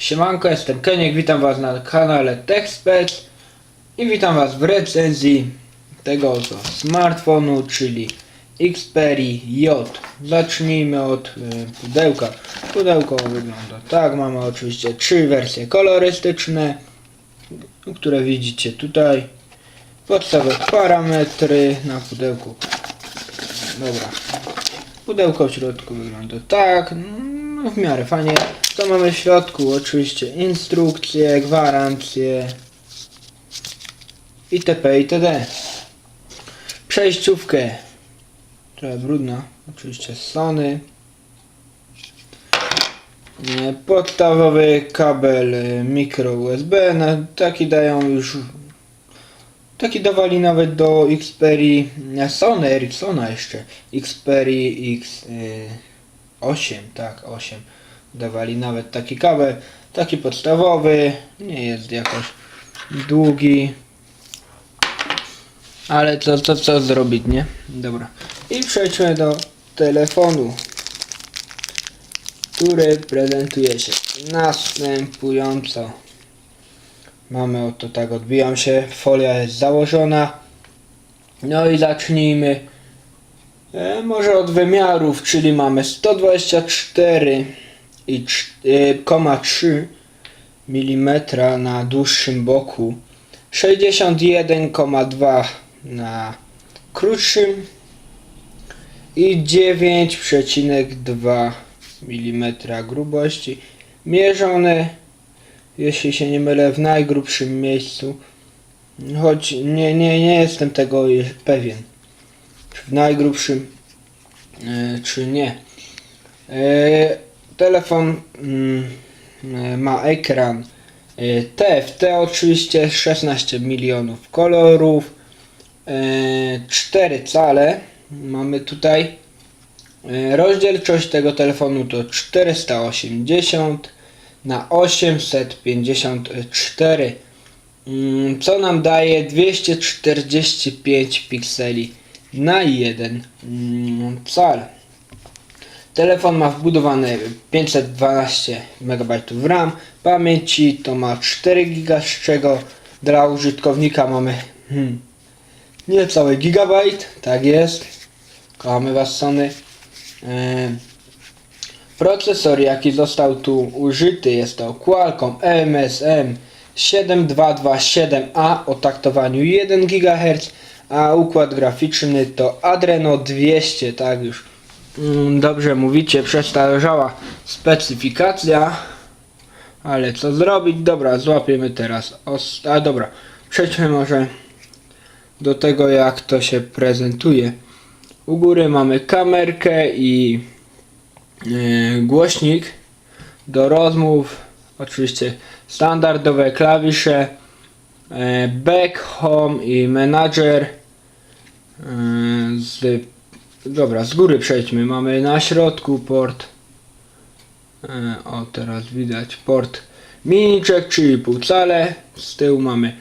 Siemanko, jestem Keniek, witam was na kanale TechSpec i witam was w recenzji tego oto smartfonu, czyli Xperia J. Zacznijmy od y, pudełka. Pudełko wygląda tak, mamy oczywiście trzy wersje kolorystyczne, które widzicie tutaj. Podstawowe parametry na pudełku. Dobra. Pudełko w środku wygląda tak, no w miarę fajnie. Co mamy w środku? Oczywiście instrukcje, gwarancje itp. itd. Przejściówkę, trochę brudna, oczywiście Sony. Podstawowy kabel mikro USB, no, taki dają już Taki dawali nawet do Xperia, Sony Ericssona jeszcze, Xperia X y, 8, tak, 8. Dawali nawet taki kabel, taki podstawowy, nie jest jakoś długi, ale co, co, co zrobić, nie? Dobra. I przejdźmy do telefonu, który prezentuje się następująco. Mamy oto tak, odbijam się, folia jest założona. No i zacznijmy e, może od wymiarów, czyli mamy 124 i cz- e, 3 mm na dłuższym boku, 61,2 na krótszym i 9,2 mm grubości mierzone jeśli się nie mylę, w najgrubszym miejscu. Choć nie, nie, nie jestem tego pewien. W najgrubszym, e, czy nie. E, telefon mm, e, ma ekran e, TFT, oczywiście 16 milionów kolorów, e, 4 cale. Mamy tutaj. E, rozdzielczość tego telefonu to 480 na 854 mm, co nam daje 245 pikseli na 1 mm, cal. Telefon ma wbudowane 512 MB RAM pamięci, to ma 4 GB, z czego dla użytkownika mamy hmm, niecały gigabajt, tak jest. Kochamy Was Sony. Procesor jaki został tu użyty jest to Qualcomm MSM 7227A o taktowaniu 1 GHz, a układ graficzny to Adreno 200, tak już dobrze mówicie, przestarzała specyfikacja, ale co zrobić? Dobra, złapiemy teraz, a dobra, przejdźmy może do tego jak to się prezentuje. U góry mamy kamerkę i Yy, głośnik do rozmów, oczywiście standardowe klawisze, yy, back, home i manager. Yy, Z, dobra, z góry przejdźmy. Mamy na środku port. yy, O, teraz widać port mini jack, czyli półcale. Z tyłu mamy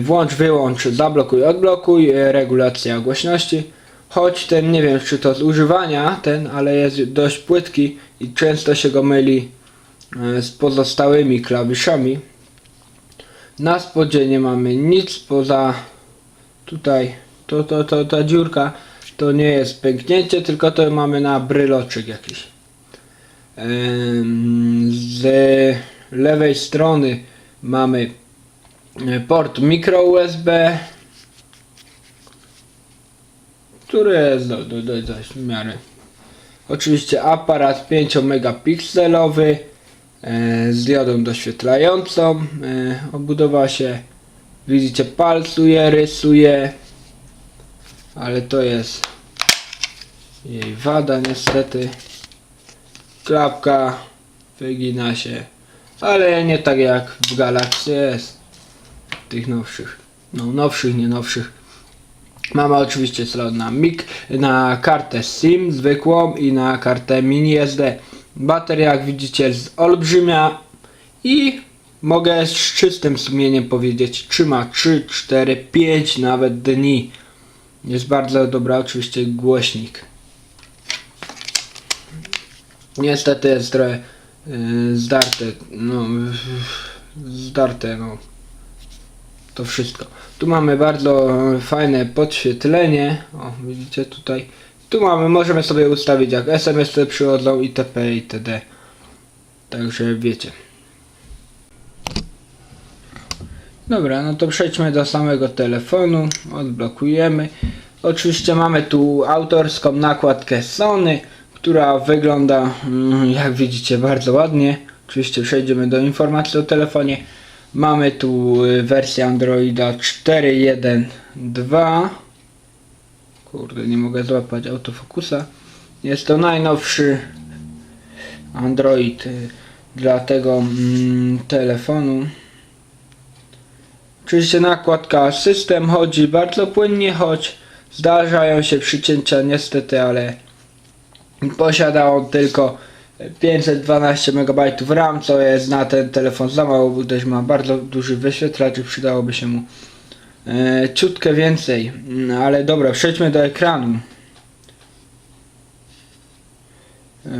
włącz, wyłącz, zablokuj, odblokuj, yy, regulacja głośności. Choć ten nie wiem czy to z używania ten, ale jest dość płytki i często się go myli e, z pozostałymi klawiszami. Na spodzie nie mamy nic poza tutaj to, to, to, ta dziurka to nie jest pęknięcie, tylko to mamy na bryloczek jakiś. Z lewej strony mamy e, port micro USB który jest do, do, do, dość w miarę. Oczywiście aparat 5 megapikselowy e, z diodą doświetlającą. E, obudowa się, widzicie, palcuje, rysuje, ale to jest jej wada niestety. Klapka wygina się, ale nie tak jak w Galaxy S, tych nowszych. No, nowszych, nie nowszych. Mamy oczywiście slot na MIG, na kartę SIM zwykłą i na kartę mini SD. Bateria jak widzicie jest olbrzymia i mogę z czystym sumieniem powiedzieć trzyma 3, 4, 5 nawet dni. Jest bardzo dobra oczywiście głośnik. Niestety jest trochę Yy, zdarte, no, zdarte, no, to wszystko. Tu mamy bardzo fajne podświetlenie, o, widzicie tutaj. Tu mamy, możemy sobie ustawić jak SMS te przychodzą itp. itd. Także wiecie. Dobra, no to przejdźmy do samego telefonu, odblokujemy. Oczywiście mamy tu autorską nakładkę Sony, która wygląda mm, jak widzicie bardzo ładnie. Oczywiście przejdziemy do informacji o telefonie. Mamy tu y, wersję Androida 4.1.2 Kurde, nie mogę złapać autofokusa. Jest to najnowszy Android y, dla tego mm, telefonu. Oczywiście nakładka system chodzi bardzo płynnie, choć zdarzają się przycięcia niestety, ale posiada on tylko 512 MB RAM, co jest na ten telefon za mało, bo też ma bardzo duży wyświetlacz i przydałoby się mu e, ciutkę więcej. Mm, Ale dobra, przejdźmy do ekranu. E,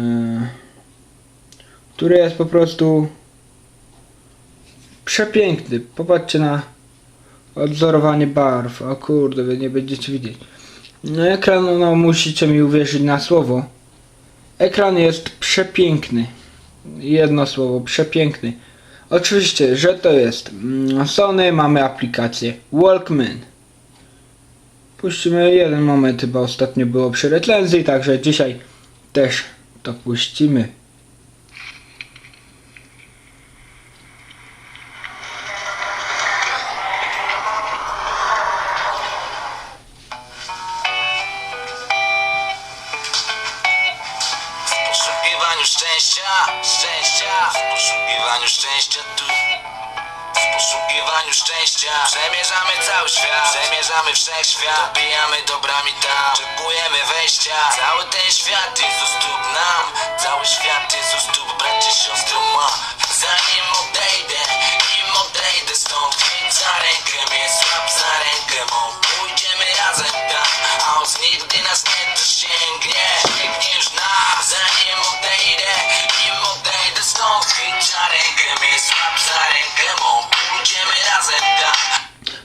który jest po prostu przepiękny. Popatrzcie na odzorowanie barw. O kurde, wy nie będziecie widzieć. No ekran, no musicie mi uwierzyć na słowo. Ekran jest przepiękny. Jedno słowo, przepiękny. Oczywiście, że to jest mm, Sony, mamy aplikację Walkman. Puścimy jeden moment, chyba ostatnio było przy recenzji, także dzisiaj też to puścimy. Poszukiwaniu szczęścia tu. W poszukiwaniu szczęścia Przemierzamy cały świat. Przemierzamy wszechświat. Dobijamy dobrami tam Oczekujemy wejścia. Cały ten świat jest u stóp nam. Cały świat jest u stóp bracie, siostro ma. Zanim odejdę Nim odejdę stąd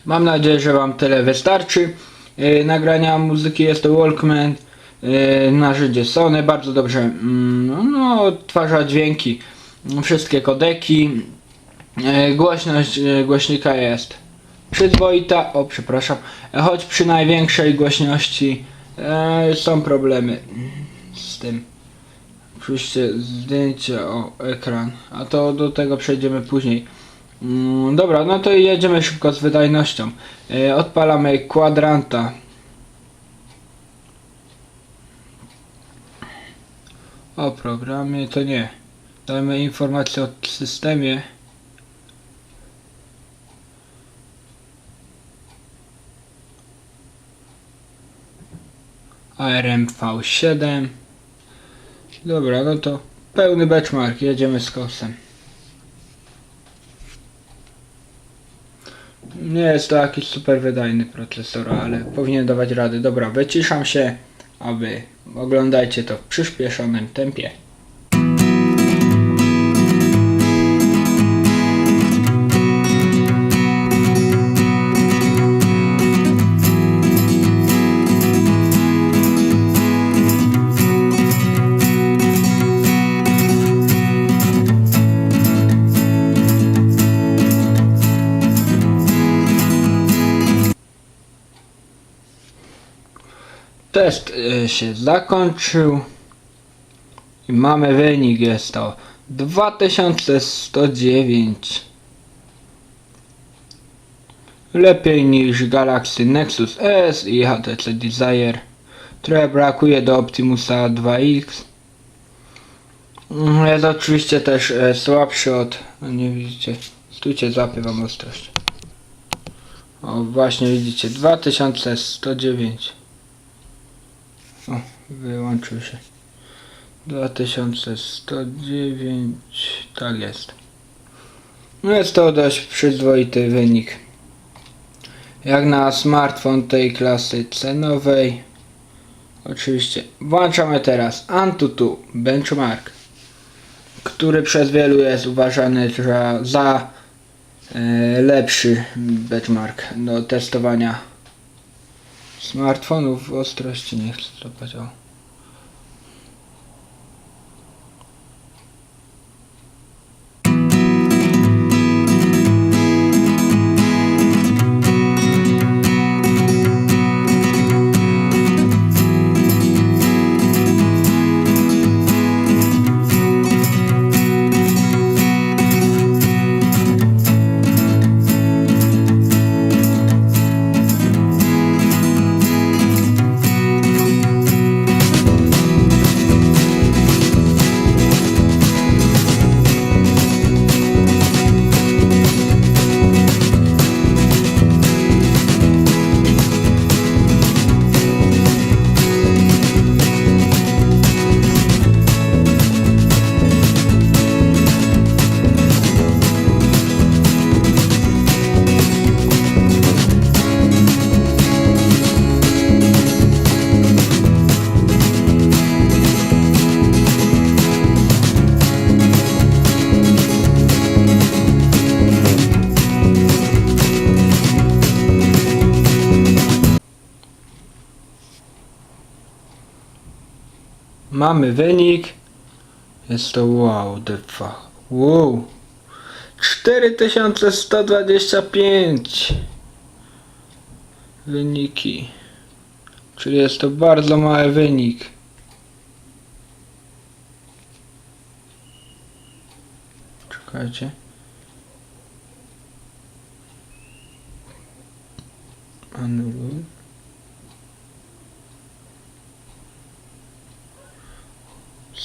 Mam nadzieję, że Wam tyle wystarczy. Yy, nagrania muzyki jest to Walkman yy, na życie Sony. Bardzo dobrze mm, no, odtwarza dźwięki. Wszystkie kodeki. Yy, głośność głośnika jest przyzwoita. O, przepraszam. Choć przy największej głośności są problemy z tym. Oczywiście zdjęcie o ekran, a to do tego przejdziemy później. Mm, dobra, no to jedziemy szybko z wydajnością. E, odpalamy kwadranta. O programie to nie. Dajmy informację o systemie. ARMV7. Dobra, no to pełny benchmark, jedziemy z kosem. Nie jest to jakiś super wydajny procesor, ale powinien dawać rady. Dobra, wyciszam się, a wy oglądajcie to w przyspieszonym tempie. Test e, się zakończył. I mamy wynik, jest to 2109 lepiej niż Galaxy Nexus S i HTC Desire trochę brakuje do Optimusa 2X Mm, jest oczywiście też e, słabszy od no nie widzicie stójcie zapy wam ostrość. O właśnie widzicie 2109 o, wyłączył się. 2109, tak jest. No jest to dość przyzwoity wynik. Jak na smartfon tej klasy cenowej. Oczywiście. Włączamy teraz Antutu Benchmark. który przez wielu jest uważany za, za e, lepszy benchmark do testowania smartfonów w ostrości. Nie chcę to powiedział. Mamy wynik. Jest to wow, fuck. Wow. 4125 wyniki. Czyli jest to bardzo mały wynik. Czekajcie. Anuluj.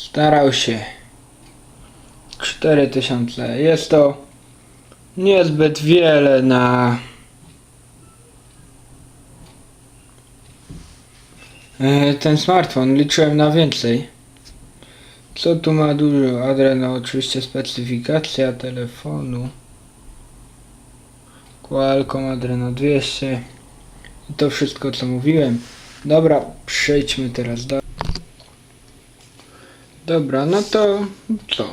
Starał się. 4000. Jest to niezbyt wiele na e, ten smartfon. Liczyłem na więcej. Co tu ma dużo? Adreno oczywiście specyfikacja telefonu. Qualcomm Adreno 200. I to wszystko co mówiłem. Dobra, przejdźmy teraz dalej. Dobra, no to co?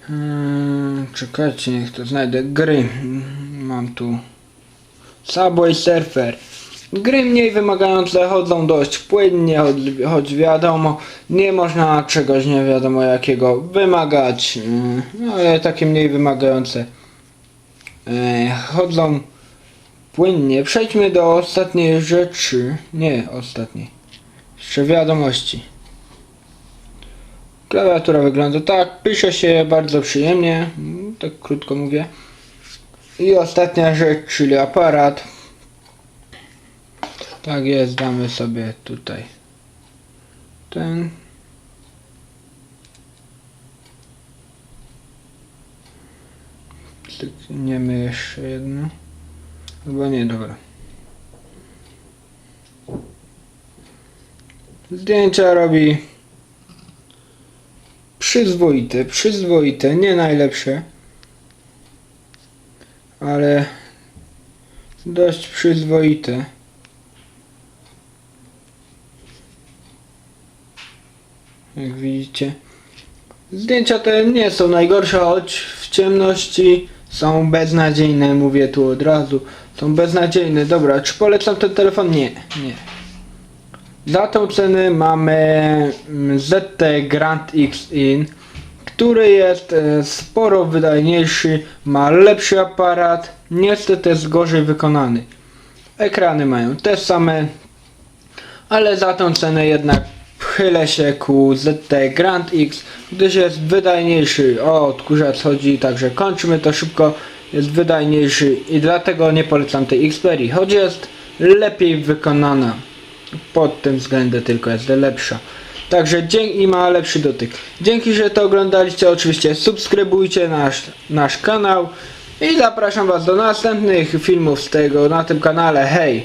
Hmm, czekajcie, niech to znajdę. Gry. Mam tu. Subway Surfer. Gry mniej wymagające chodzą dość płynnie, choć, wiadomo, nie można czegoś nie wiadomo jakiego wymagać, mm, ale takie mniej wymagające e, chodzą płynnie. Przejdźmy do ostatniej rzeczy. Nie, ostatniej. Jeszcze wiadomości. Klawiatura wygląda tak, pisze się bardzo przyjemnie, tak krótko mówię. I ostatnia rzecz, czyli aparat. Tak jest, damy sobie tutaj ten. Stykniemy jeszcze jedno. Chyba nie, dobra. Zdjęcia robi przyzwoite, przyzwoite, nie najlepsze, ale dość przyzwoite. Jak widzicie. Zdjęcia te nie są najgorsze, choć w ciemności są beznadziejne, mówię tu od razu. Są beznadziejne. Dobra, czy polecam ten telefon? Nie, nie. Za tą cenę mamy mm, ZT Grand X In, który jest e, sporo wydajniejszy, ma lepszy aparat, niestety jest gorzej wykonany. Ekrany mają te same, ale za tą cenę jednak chylę się ku ZT Grand X, gdyż jest wydajniejszy. O, odkurzacz chodzi, także kończymy to szybko. Jest wydajniejszy i dlatego nie polecam tej Xperii, choć jest lepiej wykonana pod tym względem tylko jest lepsza. Także dzięki i ma lepszy dotyk. Dzięki, że to oglądaliście. Oczywiście subskrybujcie nasz, nasz kanał i zapraszam Was do następnych filmów z tego na tym kanale. Hej!